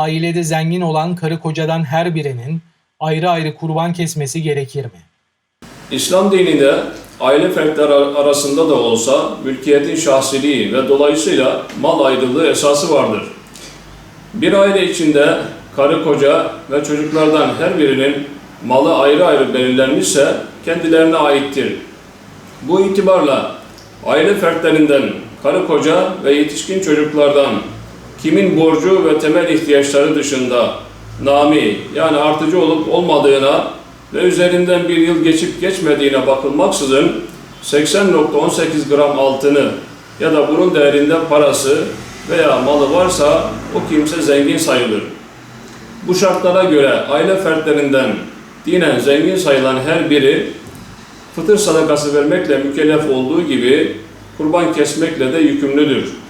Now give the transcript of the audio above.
ailede zengin olan karı kocadan her birinin ayrı ayrı kurban kesmesi gerekir mi? İslam dininde aile fertleri arasında da olsa mülkiyetin şahsiliği ve dolayısıyla mal ayrılığı esası vardır. Bir aile içinde karı koca ve çocuklardan her birinin malı ayrı ayrı belirlenmişse kendilerine aittir. Bu itibarla aile fertlerinden karı koca ve yetişkin çocuklardan kimin borcu ve temel ihtiyaçları dışında nami yani artıcı olup olmadığına ve üzerinden bir yıl geçip geçmediğine bakılmaksızın 80.18 gram altını ya da bunun değerinde parası veya malı varsa o kimse zengin sayılır. Bu şartlara göre aile fertlerinden dinen zengin sayılan her biri fıtır sadakası vermekle mükellef olduğu gibi kurban kesmekle de yükümlüdür.